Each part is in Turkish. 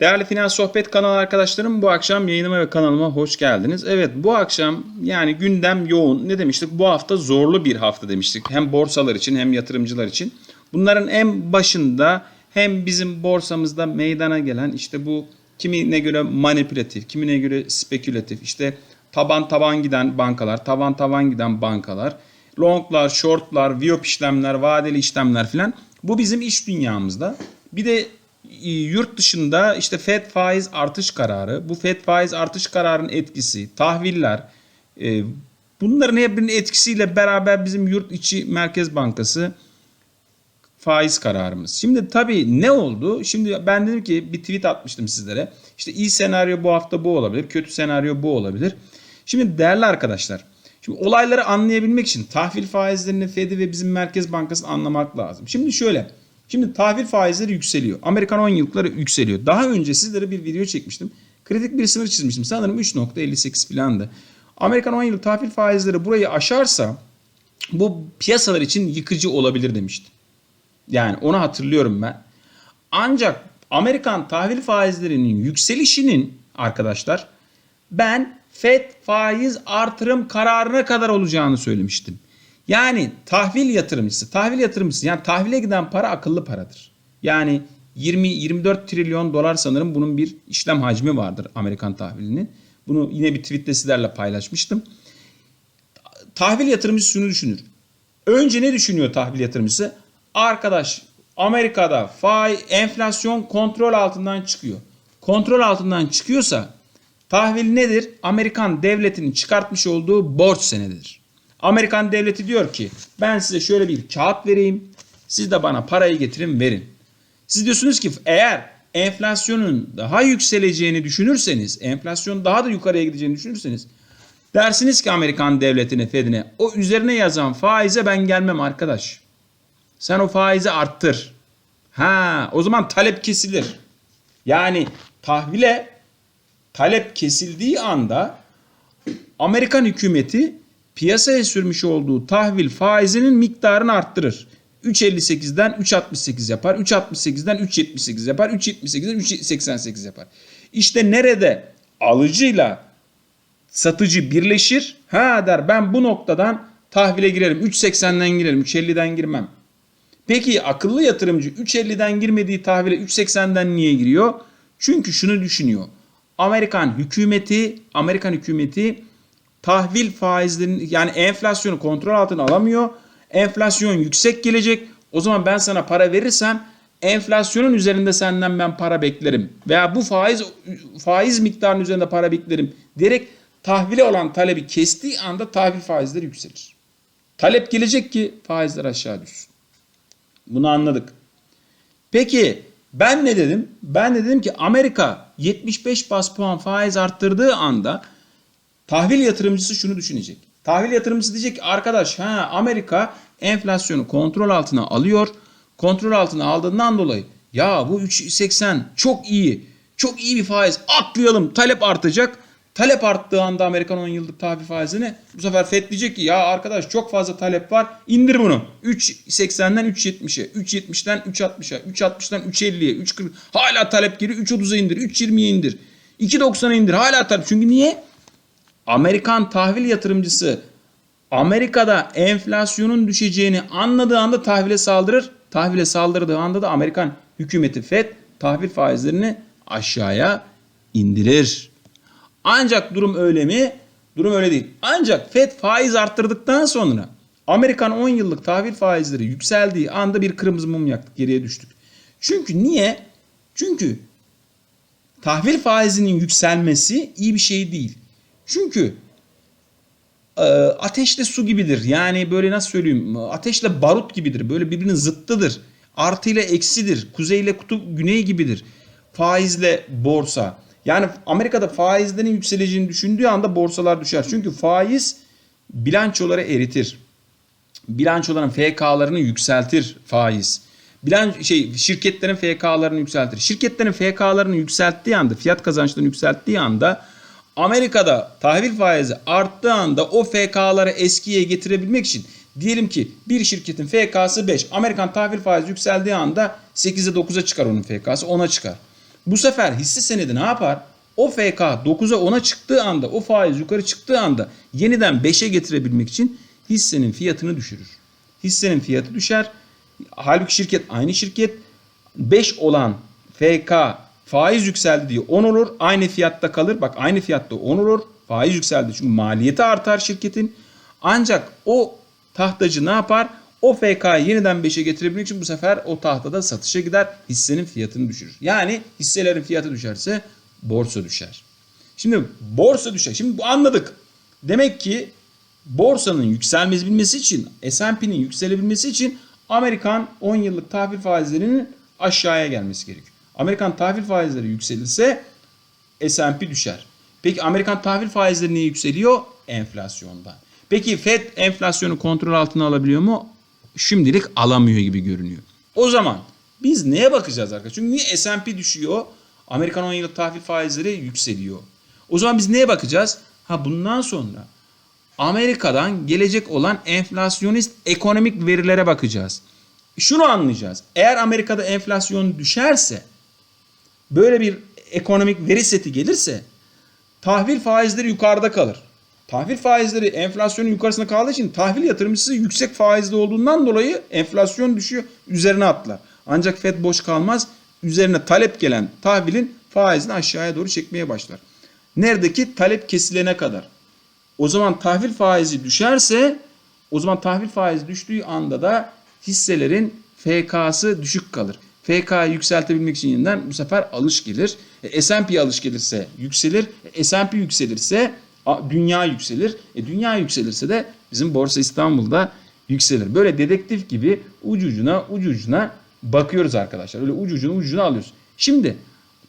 Değerli Finans Sohbet kanalı arkadaşlarım bu akşam yayınıma ve kanalıma hoş geldiniz. Evet bu akşam yani gündem yoğun. Ne demiştik? Bu hafta zorlu bir hafta demiştik. Hem borsalar için hem yatırımcılar için. Bunların en başında hem bizim borsamızda meydana gelen işte bu kimine göre manipülatif, kimine göre spekülatif işte taban taban giden bankalar, taban taban giden bankalar, longlar, shortlar, viyop işlemler, vadeli işlemler filan. Bu bizim iş dünyamızda. Bir de yurt dışında işte Fed faiz artış kararı, bu Fed faiz artış kararının etkisi, tahviller, e, bunların hepsinin etkisiyle beraber bizim yurt içi Merkez Bankası faiz kararımız. Şimdi tabii ne oldu? Şimdi ben dedim ki bir tweet atmıştım sizlere. İşte iyi senaryo bu hafta bu olabilir, kötü senaryo bu olabilir. Şimdi değerli arkadaşlar, şimdi olayları anlayabilmek için tahvil faizlerini Fed'i ve bizim Merkez Bankası'nı anlamak lazım. Şimdi şöyle, Şimdi tahvil faizleri yükseliyor. Amerikan 10 yıllıkları yükseliyor. Daha önce sizlere bir video çekmiştim. Kritik bir sınır çizmiştim. Sanırım 3.58 falandı. Amerikan 10 yıllık tahvil faizleri burayı aşarsa bu piyasalar için yıkıcı olabilir demiştim. Yani onu hatırlıyorum ben. Ancak Amerikan tahvil faizlerinin yükselişinin arkadaşlar ben FED faiz artırım kararına kadar olacağını söylemiştim. Yani tahvil yatırımcısı, tahvil yatırımcısı yani tahvile giden para akıllı paradır. Yani 20-24 trilyon dolar sanırım bunun bir işlem hacmi vardır Amerikan tahvilinin. Bunu yine bir tweette sizlerle paylaşmıştım. Tahvil yatırımcısı şunu düşünür. Önce ne düşünüyor tahvil yatırımcısı? Arkadaş Amerika'da faiz enflasyon kontrol altından çıkıyor. Kontrol altından çıkıyorsa tahvil nedir? Amerikan devletinin çıkartmış olduğu borç senedidir. Amerikan devleti diyor ki ben size şöyle bir kağıt vereyim. Siz de bana parayı getirin verin. Siz diyorsunuz ki eğer enflasyonun daha yükseleceğini düşünürseniz, enflasyon daha da yukarıya gideceğini düşünürseniz dersiniz ki Amerikan devletine, Fed'ine o üzerine yazan faize ben gelmem arkadaş. Sen o faizi arttır. Ha, o zaman talep kesilir. Yani tahvile talep kesildiği anda Amerikan hükümeti piyasaya sürmüş olduğu tahvil faizinin miktarını arttırır. 3.58'den 3.68 yapar. 3.68'den 3.78 yapar. 3.78'den 3.88 yapar. İşte nerede alıcıyla satıcı birleşir. Ha der ben bu noktadan tahvile girerim. 3.80'den girerim. 3.50'den girmem. Peki akıllı yatırımcı 3.50'den girmediği tahvile 3.80'den niye giriyor? Çünkü şunu düşünüyor. Amerikan hükümeti, Amerikan hükümeti tahvil faizlerini yani enflasyonu kontrol altına alamıyor. Enflasyon yüksek gelecek. O zaman ben sana para verirsem enflasyonun üzerinde senden ben para beklerim. Veya bu faiz faiz miktarının üzerinde para beklerim diyerek tahvile olan talebi kestiği anda tahvil faizleri yükselir. Talep gelecek ki faizler aşağı düşsün. Bunu anladık. Peki ben ne dedim? Ben de dedim ki Amerika 75 bas puan faiz arttırdığı anda tahvil yatırımcısı şunu düşünecek. Tahvil yatırımcısı diyecek ki arkadaş ha Amerika enflasyonu kontrol altına alıyor. Kontrol altına aldığından dolayı ya bu 3.80 çok iyi. Çok iyi bir faiz. Atlayalım. Talep artacak. Talep arttığı anda Amerikan 10 yıllık tahvil faizini bu sefer FED diyecek ki ya arkadaş çok fazla talep var. İndir bunu. 3.80'den 3.70'e, 3.70'den 3.60'a, 3.60'dan 3.50'ye, 3.40 hala talep geliyor. 3.30'a indir, 3.20'ye indir. 2.90'a indir. Hala talep. Çünkü niye? Amerikan tahvil yatırımcısı Amerika'da enflasyonun düşeceğini anladığı anda tahvile saldırır. Tahvile saldırdığı anda da Amerikan hükümeti FED tahvil faizlerini aşağıya indirir. Ancak durum öyle mi? Durum öyle değil. Ancak FED faiz arttırdıktan sonra Amerikan 10 yıllık tahvil faizleri yükseldiği anda bir kırmızı mum yaktık, geriye düştük. Çünkü niye? Çünkü tahvil faizinin yükselmesi iyi bir şey değil. Çünkü e, ateşle su gibidir. Yani böyle nasıl söyleyeyim? Ateşle barut gibidir. Böyle birbirinin zıttıdır. Artı ile eksidir. Kuzey ile kutup güney gibidir. Faizle borsa. Yani Amerika'da faizlerin yükseleceğini düşündüğü anda borsalar düşer. Çünkü faiz bilançoları eritir. Bilançoların FK'larını yükseltir faiz. Bilan şey şirketlerin FK'larını yükseltir. Şirketlerin FK'larını yükselttiği anda, fiyat kazançlarını yükselttiği anda Amerika'da tahvil faizi arttığı anda o FK'ları eskiye getirebilmek için diyelim ki bir şirketin FK'sı 5. Amerikan tahvil faizi yükseldiği anda 8'e 9'a çıkar onun FK'sı 10'a çıkar. Bu sefer hisse senedi ne yapar? O FK 9'a 10'a çıktığı anda, o faiz yukarı çıktığı anda yeniden 5'e getirebilmek için hissenin fiyatını düşürür. Hissenin fiyatı düşer. Halbuki şirket aynı şirket 5 olan FK faiz yükseldi diye 10 olur. Aynı fiyatta kalır. Bak aynı fiyatta 10 olur. Faiz yükseldi çünkü maliyeti artar şirketin. Ancak o tahtacı ne yapar? O FK'yı yeniden 5'e getirebilmek için bu sefer o tahtada satışa gider. Hissenin fiyatını düşürür. Yani hisselerin fiyatı düşerse borsa düşer. Şimdi borsa düşer. Şimdi bu anladık. Demek ki borsanın yükselmesi için, S&P'nin yükselebilmesi için Amerikan 10 yıllık tahvil faizlerinin aşağıya gelmesi gerekiyor. Amerikan tahvil faizleri yükselirse S&P düşer. Peki Amerikan tahvil faizleri niye yükseliyor? Enflasyondan. Peki Fed enflasyonu kontrol altına alabiliyor mu? Şimdilik alamıyor gibi görünüyor. O zaman biz neye bakacağız arkadaşlar? Çünkü niye S&P düşüyor? Amerikan 10 yıllık tahvil faizleri yükseliyor. O zaman biz neye bakacağız? Ha bundan sonra Amerika'dan gelecek olan enflasyonist ekonomik verilere bakacağız. Şunu anlayacağız. Eğer Amerika'da enflasyon düşerse böyle bir ekonomik veri seti gelirse tahvil faizleri yukarıda kalır. Tahvil faizleri enflasyonun yukarısında kaldığı için tahvil yatırımcısı yüksek faizli olduğundan dolayı enflasyon düşüyor üzerine atlar. Ancak Fed boş kalmaz üzerine talep gelen tahvilin faizini aşağıya doğru çekmeye başlar. Neredeki talep kesilene kadar. O zaman tahvil faizi düşerse o zaman tahvil faizi düştüğü anda da hisselerin FK'sı düşük kalır. FK'yı yükseltebilmek için yeniden bu sefer alış gelir. E, S&P alış gelirse yükselir. E, S&P yükselirse dünya yükselir. E, dünya yükselirse de bizim Borsa İstanbul'da yükselir. Böyle dedektif gibi ucu ucuna ucu ucuna bakıyoruz arkadaşlar. Öyle ucu ucuna ucu ucuna alıyoruz. Şimdi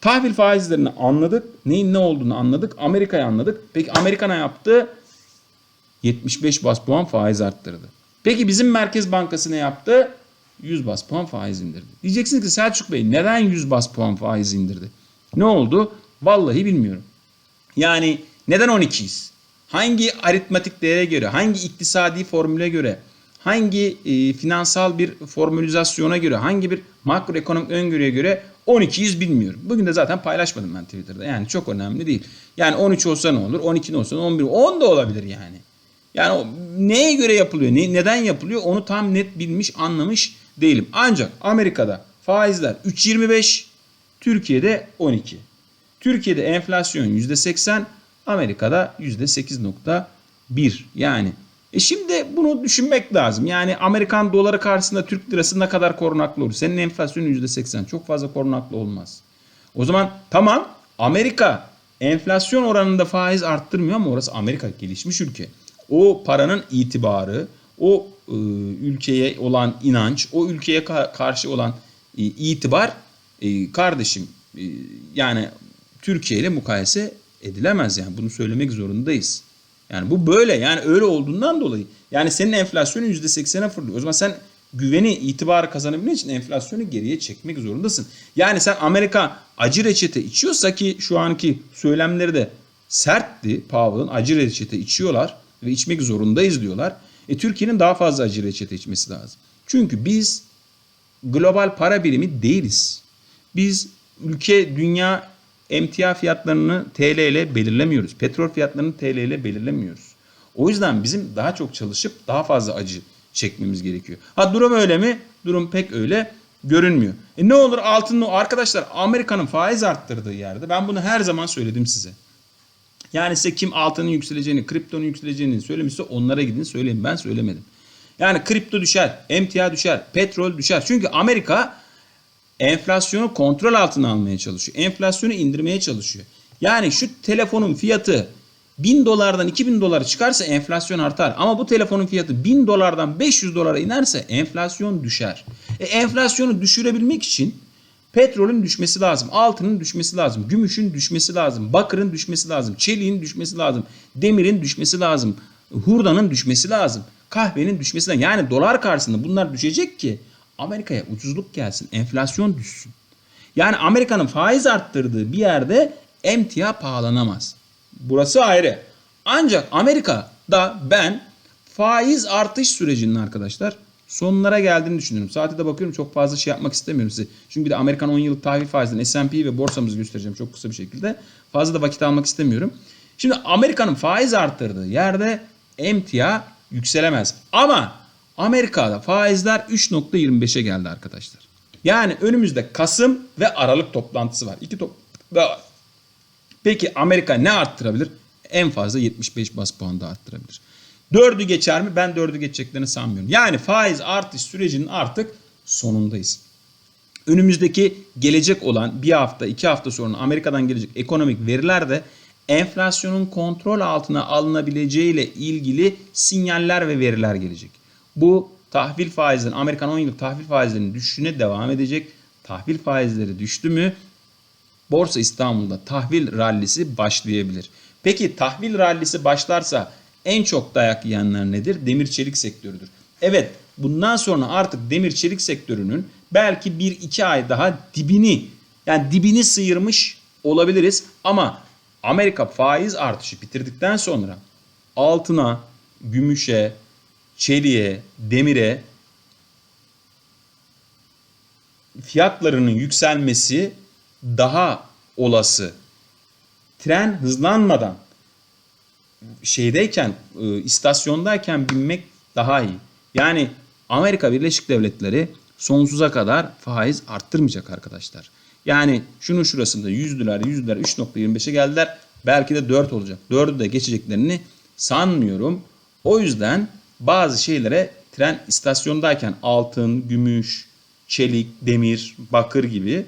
tahvil faizlerini anladık. Neyin ne olduğunu anladık. Amerika'yı anladık. Peki Amerika ne yaptı? 75 bas puan faiz arttırdı. Peki bizim Merkez Bankası ne yaptı? 100 bas puan faiz indirdi. Diyeceksiniz ki Selçuk Bey neden 100 bas puan faiz indirdi? Ne oldu? Vallahi bilmiyorum. Yani neden 12'yiz? Hangi aritmatik değere göre, hangi iktisadi formüle göre, hangi e, finansal bir formülizasyona göre, hangi bir makroekonomik öngörüye göre 12'yiz bilmiyorum. Bugün de zaten paylaşmadım ben Twitter'da. Yani çok önemli değil. Yani 13 olsa ne olur, 12 ne olsa ne 11, 10 da olabilir yani. Yani neye göre yapılıyor, ne, neden yapılıyor onu tam net bilmiş, anlamış değilim. Ancak Amerika'da faizler 3.25, Türkiye'de 12. Türkiye'de enflasyon %80, Amerika'da %8.1. Yani e şimdi bunu düşünmek lazım. Yani Amerikan doları karşısında Türk lirası ne kadar korunaklı olur? Senin enflasyonun %80 çok fazla korunaklı olmaz. O zaman tamam Amerika enflasyon oranında faiz arttırmıyor ama orası Amerika gelişmiş ülke. O paranın itibarı, o e, ülkeye olan inanç, o ülkeye ka- karşı olan e, itibar e, kardeşim yani Türkiye ile mukayese edilemez yani bunu söylemek zorundayız. Yani bu böyle yani öyle olduğundan dolayı yani senin enflasyonun %80'e fırlıyor. O zaman sen güveni, itibarı kazanabilmek için enflasyonu geriye çekmek zorundasın. Yani sen Amerika acı reçete içiyorsa ki şu anki söylemleri de sertti Powell'ın acı reçete içiyorlar ve içmek zorundayız diyorlar. E Türkiye'nin daha fazla acı reçete içmesi lazım. Çünkü biz global para birimi değiliz. Biz ülke dünya emtia fiyatlarını TL ile belirlemiyoruz. Petrol fiyatlarını TL ile belirlemiyoruz. O yüzden bizim daha çok çalışıp daha fazla acı çekmemiz gerekiyor. Ha durum öyle mi? Durum pek öyle görünmüyor. E ne olur altın arkadaşlar Amerika'nın faiz arttırdığı yerde ben bunu her zaman söyledim size. Yani size kim altının yükseleceğini, kriptonun yükseleceğini söylemişse onlara gidin söyleyin. Ben söylemedim. Yani kripto düşer, emtia düşer, petrol düşer. Çünkü Amerika enflasyonu kontrol altına almaya çalışıyor. Enflasyonu indirmeye çalışıyor. Yani şu telefonun fiyatı 1000 dolardan 2000 dolara çıkarsa enflasyon artar. Ama bu telefonun fiyatı 1000 dolardan 500 dolara inerse enflasyon düşer. E, enflasyonu düşürebilmek için petrolün düşmesi lazım, altının düşmesi lazım, gümüşün düşmesi lazım, bakırın düşmesi lazım, çeliğin düşmesi lazım, demirin düşmesi lazım, hurdanın düşmesi lazım, kahvenin düşmesi lazım. Yani dolar karşısında bunlar düşecek ki Amerika'ya ucuzluk gelsin, enflasyon düşsün. Yani Amerika'nın faiz arttırdığı bir yerde emtia pahalanamaz. Burası ayrı. Ancak Amerika'da ben faiz artış sürecinin arkadaşlar sonlara geldiğini düşünüyorum. Saate de bakıyorum çok fazla şey yapmak istemiyorum size. Çünkü bir de Amerikan 10 yıllık tahvil faizinin S&P ve borsamızı göstereceğim çok kısa bir şekilde. Fazla da vakit almak istemiyorum. Şimdi Amerika'nın faiz arttırdığı yerde emtia yükselemez. Ama Amerika'da faizler 3.25'e geldi arkadaşlar. Yani önümüzde Kasım ve Aralık toplantısı var. İki top daha var. Peki Amerika ne arttırabilir? En fazla 75 bas puan da arttırabilir. Dördü geçer mi? Ben dördü geçeceklerini sanmıyorum. Yani faiz artış sürecinin artık sonundayız. Önümüzdeki gelecek olan bir hafta, iki hafta sonra Amerika'dan gelecek ekonomik veriler de enflasyonun kontrol altına alınabileceğiyle ilgili sinyaller ve veriler gelecek. Bu tahvil faizinin, Amerikan 10 yıllık tahvil faizlerinin düşüşüne devam edecek. Tahvil faizleri düştü mü Borsa İstanbul'da tahvil rallisi başlayabilir. Peki tahvil rallisi başlarsa en çok dayak yiyenler nedir? Demir çelik sektörüdür. Evet bundan sonra artık demir çelik sektörünün belki 1-2 ay daha dibini yani dibini sıyırmış olabiliriz ama Amerika faiz artışı bitirdikten sonra altına, gümüşe, çeliğe, demire fiyatlarının yükselmesi daha olası. Tren hızlanmadan şeydeyken, e, istasyondayken binmek daha iyi. Yani Amerika Birleşik Devletleri sonsuza kadar faiz arttırmayacak arkadaşlar. Yani şunun şurasında 100 dolar, 100 dolar 3.25'e geldiler. Belki de 4 olacak. 4'ü de geçeceklerini sanmıyorum. O yüzden bazı şeylere tren istasyondayken altın, gümüş, çelik, demir, bakır gibi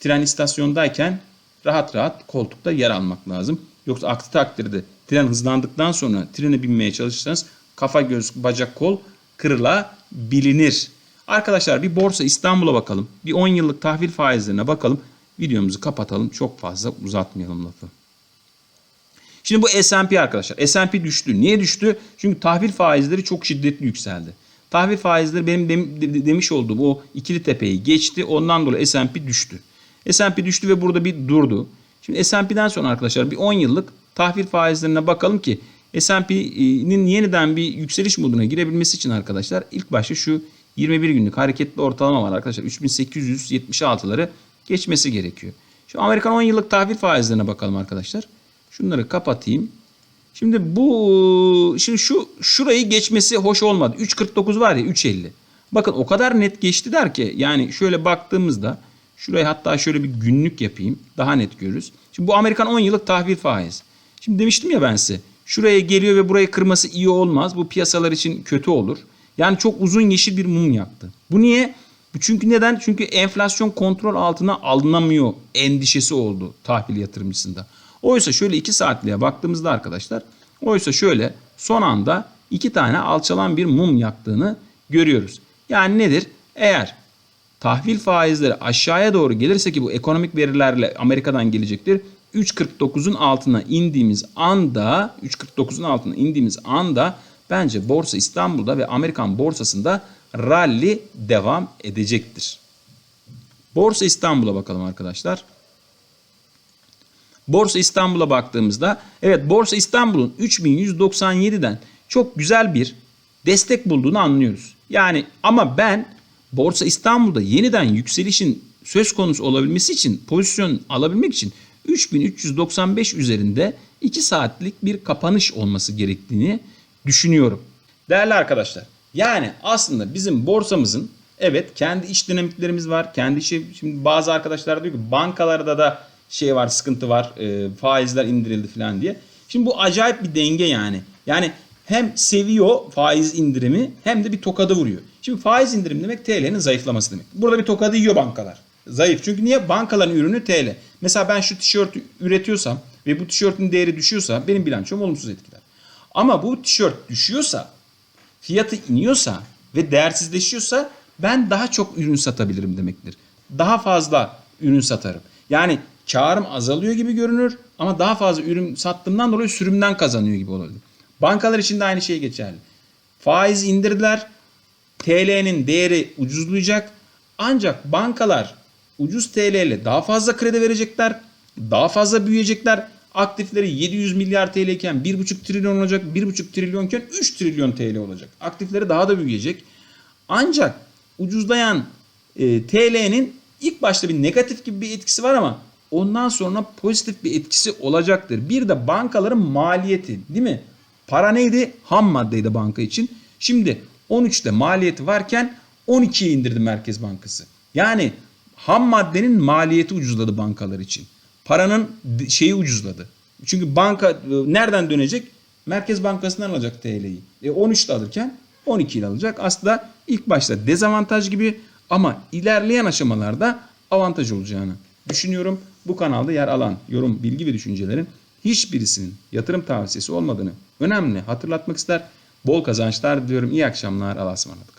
tren istasyondayken rahat rahat koltukta yer almak lazım. Yoksa aksi takdirde tren hızlandıktan sonra trene binmeye çalışırsanız kafa, göz, bacak, kol kırılabilir. Arkadaşlar bir borsa İstanbul'a bakalım. Bir 10 yıllık tahvil faizlerine bakalım. Videomuzu kapatalım. Çok fazla uzatmayalım lafı. Şimdi bu S&P arkadaşlar. S&P düştü. Niye düştü? Çünkü tahvil faizleri çok şiddetli yükseldi. Tahvil faizleri benim dem, de, demiş olduğum o ikili tepeyi geçti. Ondan dolayı S&P düştü. S&P düştü ve burada bir durdu. Şimdi S&P'den sonra arkadaşlar bir 10 yıllık tahvil faizlerine bakalım ki S&P'nin yeniden bir yükseliş moduna girebilmesi için arkadaşlar ilk başta şu 21 günlük hareketli ortalama var arkadaşlar. 3876'ları geçmesi gerekiyor. Şu Amerikan 10 yıllık tahvil faizlerine bakalım arkadaşlar. Şunları kapatayım. Şimdi bu şimdi şu şurayı geçmesi hoş olmadı. 3.49 var ya 3.50. Bakın o kadar net geçti der ki yani şöyle baktığımızda şurayı hatta şöyle bir günlük yapayım. Daha net görürüz. Şimdi bu Amerikan 10 yıllık tahvil faiz. Şimdi demiştim ya ben size. Şuraya geliyor ve burayı kırması iyi olmaz. Bu piyasalar için kötü olur. Yani çok uzun yeşil bir mum yaktı. Bu niye? Çünkü neden? Çünkü enflasyon kontrol altına alınamıyor endişesi oldu tahvil yatırımcısında. Oysa şöyle 2 saatliğe baktığımızda arkadaşlar oysa şöyle son anda iki tane alçalan bir mum yaktığını görüyoruz. Yani nedir? Eğer tahvil faizleri aşağıya doğru gelirse ki bu ekonomik verilerle Amerika'dan gelecektir. 3.49'un altına indiğimiz anda 3.49'un altına indiğimiz anda bence Borsa İstanbul'da ve Amerikan borsasında rally devam edecektir. Borsa İstanbul'a bakalım arkadaşlar. Borsa İstanbul'a baktığımızda evet Borsa İstanbul'un 3197'den çok güzel bir destek bulduğunu anlıyoruz. Yani ama ben Borsa İstanbul'da yeniden yükselişin söz konusu olabilmesi için pozisyon alabilmek için 3395 üzerinde 2 saatlik bir kapanış olması gerektiğini düşünüyorum. Değerli arkadaşlar yani aslında bizim borsamızın evet kendi iç dinamiklerimiz var. Kendi işi şimdi bazı arkadaşlar diyor ki bankalarda da şey var sıkıntı var e, faizler indirildi falan diye. Şimdi bu acayip bir denge yani. Yani hem seviyor faiz indirimi hem de bir tokadı vuruyor. Şimdi faiz indirim demek TL'nin zayıflaması demek. Burada bir tokadı yiyor bankalar. Zayıf. Çünkü niye? Bankaların ürünü TL. Mesela ben şu tişörtü üretiyorsam ve bu tişörtün değeri düşüyorsa benim bilançom olumsuz etkiler. Ama bu tişört düşüyorsa, fiyatı iniyorsa ve değersizleşiyorsa ben daha çok ürün satabilirim demektir. Daha fazla ürün satarım. Yani karım azalıyor gibi görünür ama daha fazla ürün sattığımdan dolayı sürümden kazanıyor gibi olabilir. Bankalar için de aynı şey geçerli. Faiz indirdiler. TL'nin değeri ucuzlayacak. Ancak bankalar ucuz TL ile daha fazla kredi verecekler. Daha fazla büyüyecekler. Aktifleri 700 milyar TL iken 1,5 trilyon olacak. 1,5 trilyonken 3 trilyon TL olacak. Aktifleri daha da büyüyecek. Ancak ucuzlayan e, TL'nin ilk başta bir negatif gibi bir etkisi var ama ondan sonra pozitif bir etkisi olacaktır. Bir de bankaların maliyeti değil mi? Para neydi? Ham maddeydi banka için. Şimdi 13'te maliyeti varken 12'ye indirdi Merkez Bankası. Yani ham maddenin maliyeti ucuzladı bankalar için. Paranın şeyi ucuzladı. Çünkü banka e, nereden dönecek? Merkez Bankası'ndan alacak TL'yi. E 13'te alırken 12 ile alacak. Aslında ilk başta dezavantaj gibi ama ilerleyen aşamalarda avantaj olacağını düşünüyorum. Bu kanalda yer alan yorum, bilgi ve düşüncelerin hiçbirisinin yatırım tavsiyesi olmadığını önemli hatırlatmak ister. Bol kazançlar diliyorum. İyi akşamlar. Allah'a ısmarladık.